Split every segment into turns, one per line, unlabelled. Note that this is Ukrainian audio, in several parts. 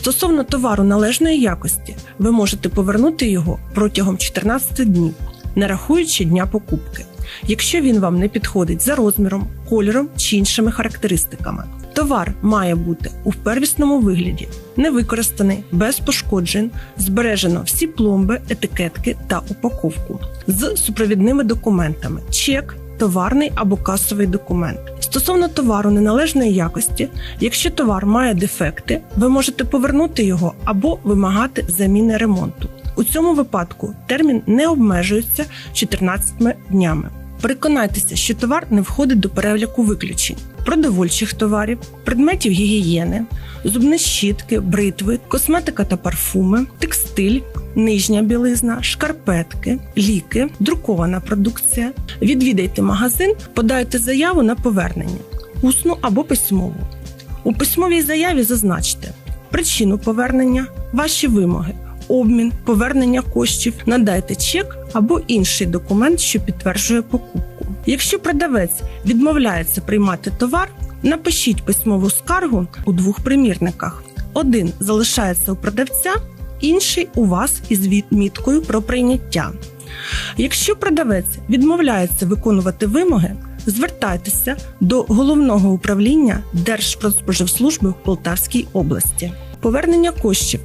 Стосовно товару належної якості, ви можете повернути його протягом 14 днів, не рахуючи дня покупки, якщо він вам не підходить за розміром, кольором чи іншими характеристиками. Товар має бути у первісному вигляді, не використаний, без пошкоджень, збережено всі пломби, етикетки та упаковку з супровідними документами, чек, товарний або касовий документ. Стосовно товару неналежної якості, якщо товар має дефекти, ви можете повернути його або вимагати заміни ремонту. У цьому випадку термін не обмежується 14 днями. Переконайтеся, що товар не входить до переліку виключень продовольчих товарів, предметів гігієни, зубні щітки, бритви, косметика та парфуми, текстиль, нижня білизна, шкарпетки, ліки, друкована продукція. Відвідайте магазин, подайте заяву на повернення, усну або письмову. У письмовій заяві зазначте причину повернення, ваші вимоги, обмін, повернення коштів, надайте чек або інший документ, що підтверджує покупку. Якщо продавець відмовляється приймати товар, напишіть письмову скаргу у двох примірниках. Один залишається у продавця, інший у вас із відміткою про прийняття. Якщо продавець відмовляється виконувати вимоги, звертайтеся до головного управління Держпродспоживслужби в Полтавській області. Повернення коштів.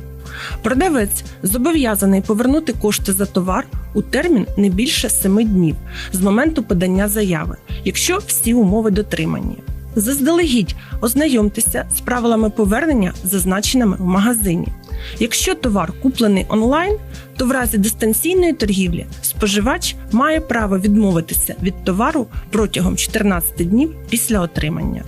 Продавець зобов'язаний повернути кошти за товар у термін не більше 7 днів з моменту подання заяви, якщо всі умови дотримані. Заздалегідь ознайомтеся з правилами повернення, зазначеними в магазині. Якщо товар куплений онлайн, то в разі дистанційної торгівлі споживач має право відмовитися від товару протягом 14 днів після отримання.